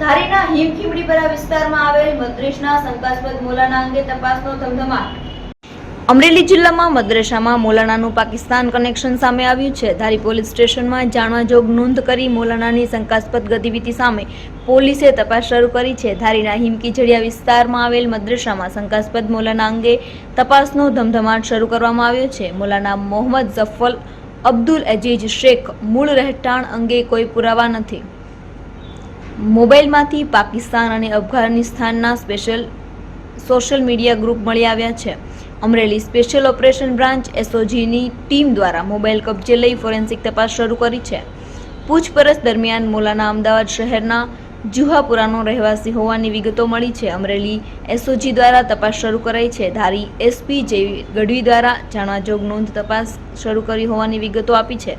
ધારીના હિમખીમડીપરા વિસ્તારમાં આવેલ મદ્રેસના શંકાસ્પદ મોલાના અંગે તપાસનો ધમધમાટ. અમરેલી જિલ્લામાં મદ્રેસામાં મોલાનાનું પાકિસ્તાન કનેક્શન સામે આવ્યું છે. ધારી પોલીસ સ્ટેશનમાં જાણવાજોગ નોંધ કરી મોલાનાની શંકાસ્પદ ગતિવિધિ સામે પોલીસે તપાસ શરૂ કરી છે. ધારીના હિમકીજડિયા વિસ્તારમાં આવેલ મદ્રેસામાં શંકાસ્પદ મોલાના અંગે તપાસનો ધમધમાટ શરૂ કરવામાં આવ્યો છે. મોલાના મોહમ્મદ ઝફલ અબ્દુલ અજીજ શેખ મૂળ રહેઠાણ અંગે કોઈ પુરાવા નથી. મોબાઈલમાંથી પાકિસ્તાન અને અફઘાનિસ્તાનના સ્પેશિયલ સોશિયલ મીડિયા ગ્રુપ મળી આવ્યા છે. અમરેલી સ્પેશિયલ ઓપરેશન બ્રાન્ચ એસઓજીની ટીમ દ્વારા મોબાઈલ કબજે લઈ ફોરેન્સિક તપાસ શરૂ કરી છે. પૂછપરછ દરમિયાન મોલાના અમદાવાદ શહેરના જુહાપુરાનો રહેવાસી હોવાની વિગતો મળી છે. અમરેલી એસઓજી દ્વારા તપાસ શરૂ કરાઈ છે. ધારી એસપી જેવી ગઢવી દ્વારા જાણવાજોગ નોંધ તપાસ શરૂ કરી હોવાની વિગતો આપી છે.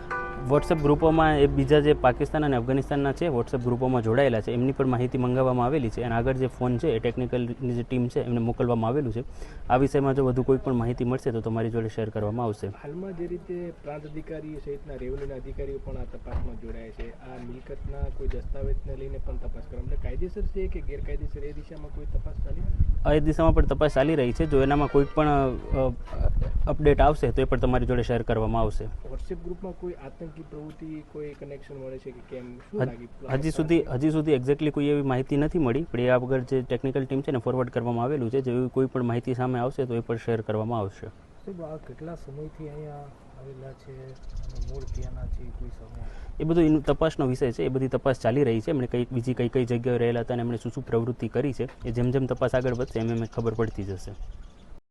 વોટ્સઅપ ગ્રુપોમાં એ બીજા જે પાકિસ્તાન અને અફઘાનિસ્તાનના છે વોટ્સઅપ ગ્રુપોમાં જોડાયેલા છે. એમની પણ માહિતી મંગાવવામાં આવેલી છે. અને આગળ જે ફોન છે એ ટેકનિકલની જે ટીમ છે એમને મોકલવામાં આવેલું છે. આ વિષયમાં જો વધુ કોઈ પણ માહિતી મળશે તો તમારી જોડે શેર કરવામાં આવશે. હાલમાં જે રીતે પ્રાંત અધિકારી સહિતના રેવન્યુના અધિકારીઓ પણ આ તપાસમાં જોડાયા છે. આ મિલકતના કોઈ દસ્તાવેજને લઈને પણ તપાસ કરવા એટલે કાયદેસર છે કે ગેરકાયદેસર? એ દિશામાં કોઈ તપાસ ચાલી આ એ દિશામાં પણ તપાસ ચાલી રહી છે. જો એનામાં કોઈ પણ અપડેટ આવશે તો એ પણ તમારી જોડે શેર કરવામાં આવશે. વોટ્સએપ ગ્રુપમાં કોઈ આતંકી પ્રવૃત્તિ કોઈ કનેક્શન મળે છે કે કેમ? હજ- સુધી હજી સુધી એક્ઝેક્ટલી કોઈ એવી માહિતી નથી મળી પણ એ આગળ જે ટેકનિકલ ટીમ છે ને ફોરવર્ડ કરવામાં આવેલું છે જેવી કોઈ પણ માહિતી સામે આવશે તો એ પણ શેર કરવામાં આવશે. કેટલા સમયથી અહીંયા આવેલા છે? મૂળ ક્યાંના છે? કોઈ સમય? એ બધું તપાસનો વિષય છે એ બધી તપાસ ચાલી રહી છે. એમણે કઈ બીજી કઈ કઈ જગ્યાએ રહેલા હતા અને એમણે શું શું પ્રવૃત્તિ કરી છે એ જેમ જેમ તપાસ આગળ વધશે એમ એમ ખબર પડતી જશે.